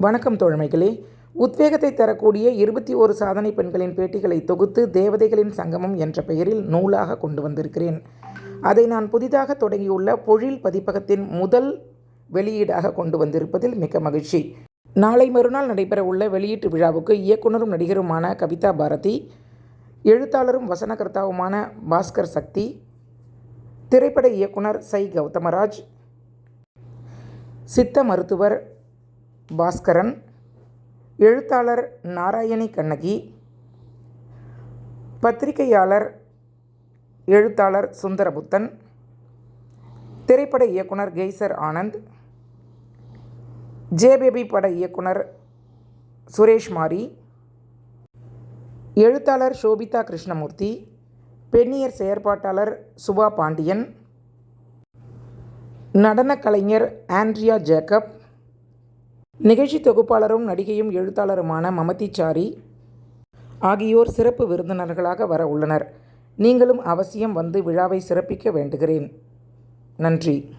வணக்கம் தோழமைகளே. உத்வேகத்தை தரக்கூடிய இருபத்தி ஒரு சாதனை பெண்களின் பேட்டிகளை தொகுத்து தேவதைகளின் சங்கமம் என்ற பெயரில் நூலாக கொண்டு வந்திருக்கிறேன். அதை நான் புதிதாக தொடங்கியுள்ள பொழில் பதிப்பகத்தின் முதல் வெளியீடாக கொண்டு வந்திருப்பதில் மிக்க மகிழ்ச்சி. நாளை மறுநாள் நடைபெறவுள்ள வெளியீட்டு விழாவுக்கு இயக்குனரும் நடிகருமான கவிதா பாரதி எழுத்தாளரும் வசனகர்த்தாவுமான பாஸ்கர் சக்தி திரைப்பட இயக்குனர் சை கௌதமராஜ் சித்த மருத்துவர் பாஸ்கரன் எழுத்தாளர் நாராயணி கண்ணகி பத்திரிகையாளர் எழுத்தாளர் சுந்தரபுத்தன் திரைப்பட இயக்குனர் கெய்சர் ஆனந்த் ஜேபேபி பட இயக்குனர் சுரேஷ் மாரி எழுத்தாளர் சோபிதா கிருஷ்ணமூர்த்தி பெண்ணியர் செயற்பாட்டாளர் சுபா பாண்டியன் நடனக் கலைஞர் ஆண்ட்ரியா ஜேக்கப் நிகழ்ச்சி தொகுப்பாளரும் நடிகையும் எழுத்தாளருமான மமதிச்சாரி ஆகியோர் சிறப்பு விருந்தினர்களாக வர உள்ளனர். நீங்களும் அவசியம் வந்து விழாவை சிறப்பிக்க வேண்டுகிறேன். நன்றி.